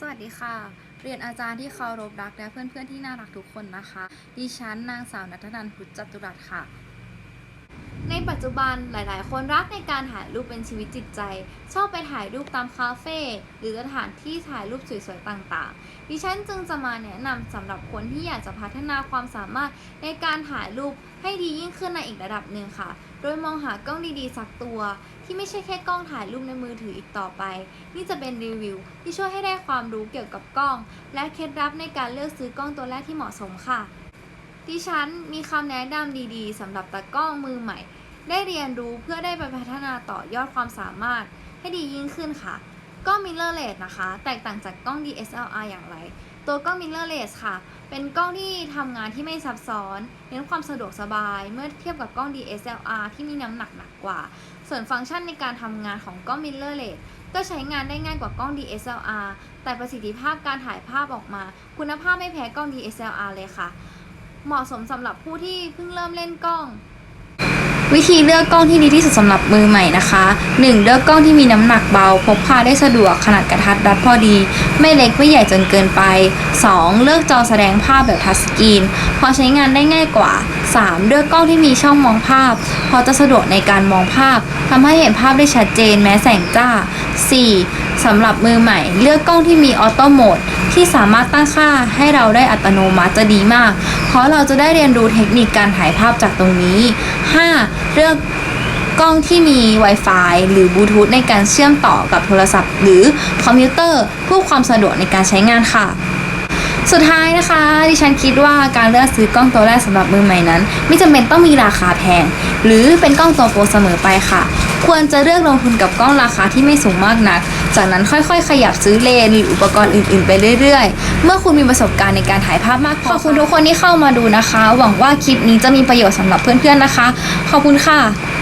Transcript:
สวัสดีค่ะ เรียนอาจารย์ที่เคารพรักและเพื่อนๆที่น่ารักทุกคนนะคะ ดิฉันนางสาวนัทนันท์พุทธจตุรัสค่ะ ปัจจุบันหลาย ๆ คนรักในการถ่ายรูปเป็นชีวิตจิตใจ ชอบไปถ่ายรูปตามคาเฟ่หรือสถานที่ถ่ายรูปสวย ๆ ต่าง ๆ ดิฉันจึงจะมาแนะนำสำหรับคนที่อยากจะพัฒนาความสามารถในการถ่ายรูปให้ดียิ่งขึ้นในอีกระดับหนึ่งค่ะ โดยมองหากล้องดี ๆ สักตัว ที่ไม่ใช่แค่กล้องถ่ายรูปในมือถืออีกต่อไป นี่จะเป็นรีวิว ที่ช่วยให้ได้ความรู้เกี่ยวกับกล้อง และเคล็ดลับในการเลือกซื้อกล้องตัวแรกที่เหมาะสมค่ะดิฉันมีคำแนะนำดีๆสำหรับตากล้องมือใหม่ ได้เรียนรู้เพื่อได้ไปพัฒนาต่อยอดความสามารถให้ดียิ่งขึ้นค่ะ กล้อง mirrorless นะคะ แตกต่างจากกล้อง DSLR อย่างไร ตัวกล้อง mirrorless ค่ะ เป็นกล้องที่ทำงานที่ไม่ซับซ้อน เน้นความสะดวกสบาย เมื่อเทียบกับกล้อง DSLR ที่มีน้ำหนักหนักกว่า ส่วนฟังก์ชันในการทำงานของกล้อง mirrorless ก็ใช้งานได้ง่ายกว่ากล้อง DSLR แต่ประสิทธิภาพการถ่ายภาพออกมา คุณภาพไม่แพ้กล้อง DSLR เลยค่ะ เหมาะสมสำหรับผู้ที่เพิ่งเริ่มเล่นกล้อง วิธีเลือกกล้องที่ดีที่สุดสำหรับมือใหม่นะคะ 1. เลือกกล้องที่มีน้ำหนักเบา พกพาได้สะดวกขนาดกระทัดรัดพอดี ไม่เล็กไม่ใหญ่จนเกินไป 2. เลือกจอแสดงภาพแบบทัชสกรีนพอใช้งานได้ง่ายกว่า 3. เลือกกล้องที่มีช่องมองภาพพอจะสะดวกในการมองภาพทำให้เห็นภาพได้ชัดเจนแม้แสงจ้า 4. สำหรับมือใหม่ เลือกกล้องที่มีออโต้โหมดที่สามารถตั้งค่าให้เราได้อัตโนมัติจะดีมาก เพราะเราจะได้เรียนรู้เทคนิคการถ่ายภาพจากตรงนี้ 5. เลือกกล้องที่มี Wi-Fi หรือบลูทูธในการเชื่อมต่อกับโทรศัพท์ หรือคอมพิวเตอร์เพื่อความสะดวกในการใช้งานค่ะ สุดท้ายนะคะ ดิฉันคิดว่าการเลือกซื้อกล้องตัวแรกสำหรับมือใหม่นั้น ไม่จำเป็นต้องมีราคาแพง หรือเป็นกล้องตัวโปรเสมอไปค่ะ ควรจะเลือกลงทุนกับกล้องราคาที่ไม่สูงมากนัก จากนั้นค่อยๆ ขยับซื้อเลนหรืออุปกรณ์อื่นๆ ไปเรื่อยๆ เมื่อคุณมีประสบการณ์ในการถ่ายภาพมากพอขอบคุณทุกคนที่เข้ามาดูนะคะ หวังว่าคลิปนี้จะมีประโยชน์สำหรับเพื่อนๆนะคะ ขอบคุณค่ะ